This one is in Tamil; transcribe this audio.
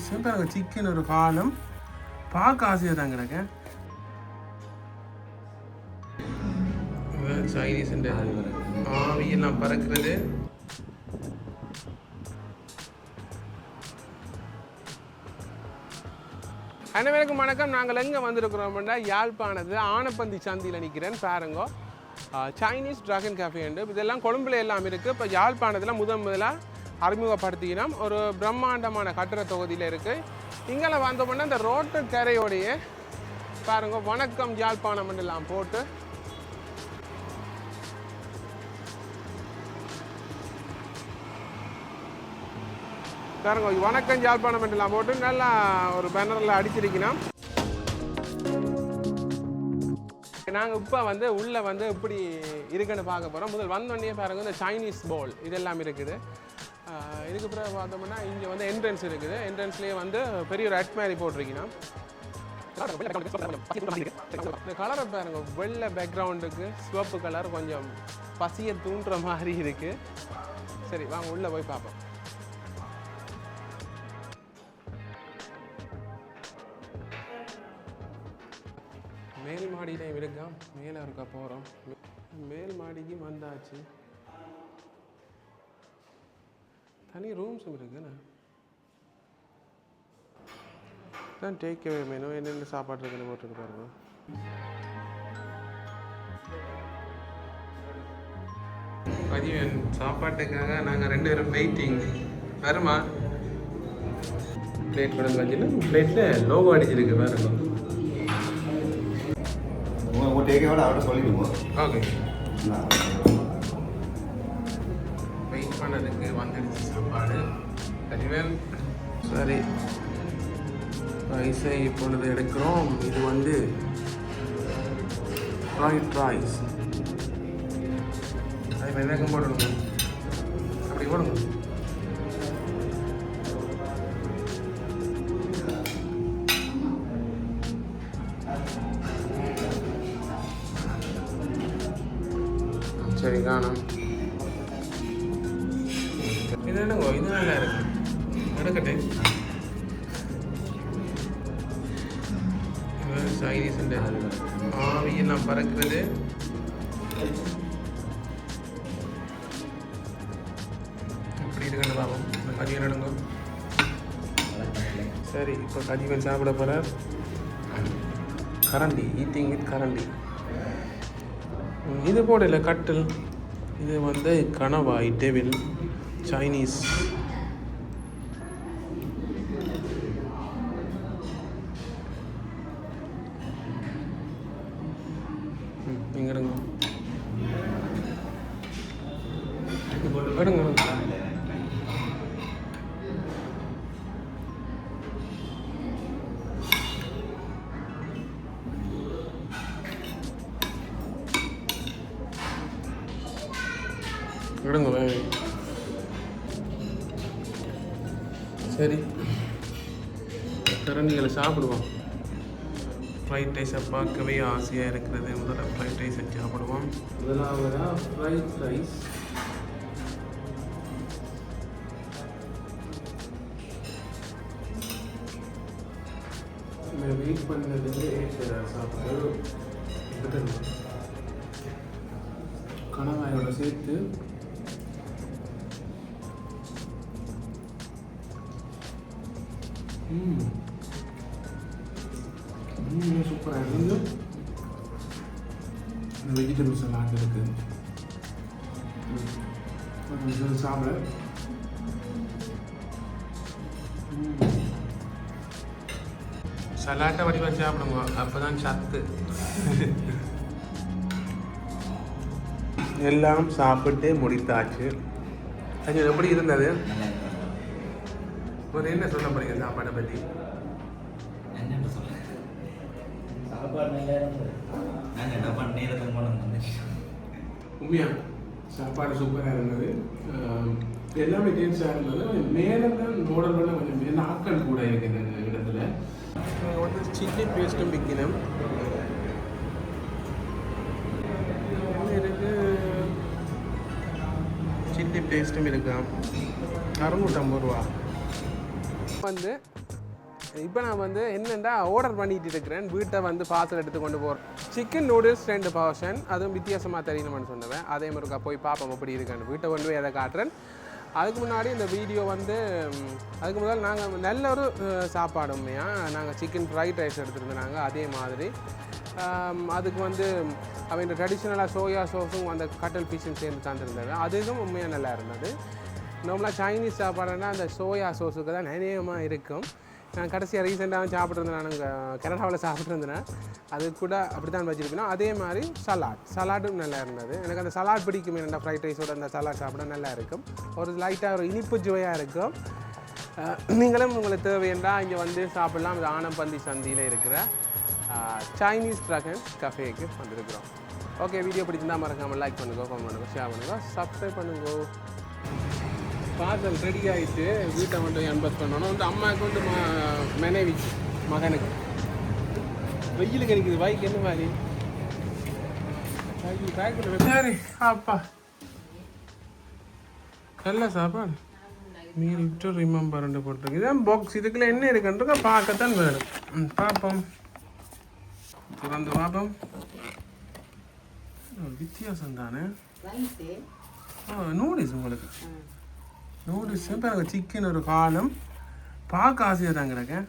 பெருசு பாருங்க சிக்கன் ஒரு காலம். பார்க்க ஆசையாக தான் கிடக்க சைனீஸ் ஆவியெல்லாம் பறக்கிறது. அனைவருக்கும் வணக்கம். நாங்கள் எங்கே வந்திருக்கிறோம்னா யாழ்ப்பாணத்து ஆனப்பந்தி சந்தியில் நிற்கிறேன் பாருங்கோ. சைனீஸ் டிராகன் கேஃபே உண்டு. இதெல்லாம் கொழும்புல எல்லாம் இருக்குது இப்போ யாழ்ப்பாணத்தில் முதன் முதலாக அறிமுகப்படுத்தினோம். ஒரு பிரம்மாண்டமான கட்டிட தொகுதியில் இருக்குது இங்கே வந்தோம்னா இந்த ரோட்டு கரையோடைய பாருங்க வணக்கம் யாழ்ப்பாணம் எல்லாம் போட்டு. பாருங்க வணக்கம் யாழ்ப்பாணம் எல்லாம் போட்டு நல்லா ஒரு பேனரில் அடிச்சிருக்கணும். நாங்கள் இப்போ வந்து உள்ளே வந்து எப்படி இருக்குன்னு பார்க்க போகிறோம் முதல் வந்தோடனே பாருங்க இந்த சைனீஸ் போல் இதெல்லாம் இருக்குது. இதுக்கு பிறகு பார்த்தோம்னா இங்கே வந்து என்ட்ரன்ஸ் இருக்குது. என்ட்ரன்ஸ்லேயே வந்து பெரிய ஒரு அட் மாதிரி போட்டிருக்கீங்கன்னா இந்த கலரை பாருங்க வெள்ளை பேக்ரவுண்டுக்கு சிவப்பு கலர் கொஞ்சம் பசியை தூண்டுற மாதிரி இருக்குது சரி வாங்க உள்ளே போய் பார்ப்போம். மேல் மாடியிலையும் இருக்கா மேலே இருக்க போகிறோம் மேல் மாடிக்கு வந்தாச்சு. தனி ரூம்ஸும் இருக்குண்ணே தான் டேக் அவே மெனு என்னென்ன சாப்பாடு இருக்குன்னு போட்டுருக்கு பாருங்க. பதிவன் சாப்பாட்டுக்காக நாங்கள் ரெண்டு பேரும் வெயிட்டிங் வருமா? பிளேட் கொடுங்க வச்சுன்னா பிளேட்டில் லோகோ அடிச்சிருக்கு பாருங்க. உங்க உங்க டேக்கோட அவர்கிட்ட சொல்லிடுவோம் ஓகே வெயிட் வந்துடுச்சு சாப்பாடு. கனிவேல். சரி. ரைஸை இப்பொழுது எடுக்கிறோம். இது வந்து ஃப்ரைட் ரைஸ் அது வெங்காயம் போடணும் அப்படி போடுங்க. சரி காணும் இது என்னங்க இது நல்லா இருக்கு எடுக்கட்டு இது சைனீஸ் ஆவியெல்லாம் பறக்கிறது. எப்படி இருக்குன்னு பார்ப்போம் இந்த கதிவன் நடங்கும் சரி இப்போ கதிவன் சாப்பிட போகிற கரண்டி ஈட்டிங் வித் கரண்டி. இது போடல கட்டில். இது வந்து கனவாய் டெவில் Chinese. 음, 응, 이런 거. 이런 뭐, 거는 그런 거왜 예. சரி. கரண்டிகளை சாப்பிடுவோம். ஃப்ரைட் ரைஸை பார்க்கவே ஆசையாக இருக்கிறது. முதல்ல ஃப்ரைட் ரைஸை சாப்பிடுவோம். முதலாவதாக ஃப்ரைட் ரைஸ் வெயிட் பண்ணதுக்கு சாப்பிட்டு எடுக்கணும் கணவாயோட சேர்த்து சூப்பராக இருந்து வெஜிடபிள்ஸ் எல்லாம் இருக்கு. ம். சாப்பிட. சலாட்டை வடிவம் சாப்பிடுங்க. அப்பதான் சத்து. எல்லாம் சாப்பிட்டு முடித்தாச்சு. அது எப்படி இருந்தது. ஒரு என்ன சொல்ல போறீங்க சாப்பாடை பற்றி என்னன்னு சொல்ல சாப்பாடு நல்லா இருந்தது நாங்கள் என்ன பண்ணி உண்மையா? சாப்பாடு சூப்பராக இருந்தது. எல்லாமே டேஸ்டாக இருந்தது. மேலே தான் பண்ண கொஞ்சம் மேலே ஆட்கள் கூட இருக்கு இந்த இடத்துல. நாங்கள் வந்து சில்லி பேஸ்ட்டும் விற்கணும் இருக்கு சில்லி பேஸ்ட்டும் இருக்கா. அறுநூற்றம்பது ரூபா. வந்து இப்போ நான் வந்து என்னென்னா ஆர்டர் பண்ணிட்டு இருக்கிறேன். வீட்டை வந்து பார்சல் எடுத்து கொண்டு போகிறேன் சிக்கன் நூடுல்ஸ் ரெண்டு பர்ஷன் அதுவும் வித்தியாசமாக தெரியணும்னு சொன்னேன் அதே மாதிரிக்கா போய் பார்ப்போம் எப்படி இருக்கான்னு. வீட்டை கொண்டு போய் அதை காட்டுறேன் அதுக்கு முன்னாடி இந்த வீடியோ வந்து அதுக்கு முதல்ல நாங்கள் நல்ல ஒரு சாப்பாடு உண்மையாக நாங்கள் சிக்கன் ஃப்ரைட் ரைஸ் எடுத்துருந்தாங்க அதே மாதிரி. அதுக்கு வந்து அவன் ட்ரெடிஷ்னலாக சோயா சோஸும் அந்த கட்டல் ஃபிஷ்ஷும் சேர்ந்து தந்துருந்தாங்க அதுவும் உண்மையாக நல்லா இருந்தது. நார்மலாக சைனீஸ் சாப்பாடுன்னா அந்த சோயா சோஸுக்கு தான் நினைவமாக இருக்கும். நான் கடைசியாக ரீசெண்டாக சாப்பிட்ருந்தேன் நான் கனடாவில் சாப்பிட்ருந்தேன் அது கூட அப்படி தான் வச்சுருக்கணும். அதே மாதிரி சலாட் சலாடும் நல்லா இருந்தது. எனக்கு அந்த சலாட் பிடிக்கும். என்னென்ன ஃப்ரைட் ரைஸோட அந்த சலாட் சாப்பிட நல்லா இருக்கும். ஒரு லைட்டாக ஒரு இனிப்பு சுவையாக இருக்கும். நீங்களும் உங்களுக்கு தேவையண்டா இங்கே வந்து சாப்பிட்லாம். இது ஆனப்பந்தி சந்தியில் இருக்கிற சைனீஸ் ட்ராகன் கஃபேக்கு வந்திருக்கிறோம். ஓகே வீடியோ பிடிச்சிருந்தா மறக்காமல் லைக் பண்ணுங்க கமெண்ட் பண்ணுங்கள் ஷேர் பண்ணுங்கள் சப்ஸ்கிரைப் பண்ணுங்க. பார்சல் ரெடி ஆகிட்டு வீட்டை மட்டும் அன்பஸ் பண்ணணும். வந்து அம்மாவுக்கு வந்து ம- மனைவி மகனுக்கு. வெயில் கிடைக்குது பைக் என்ன மாதிரி சரி அப்பா. நல்ல சாப்பாடு. மீறி டு ரிமெம்பர் போட்டிருக்கு. இதான் பாக்ஸ் இதுக்குள்ள என்ன இருக்குன்றத பார்க்கத்தான் வேணும் பார்ப்போம். திறந்து பார்ப்போம். வித்தியாசம் தானே நூடுல்ஸ் உங்களுக்கு. நூறு இப்போ சிக்கன் ஒரு காலம். பார்க்க ஆசையாக தான் கிடக்கேன்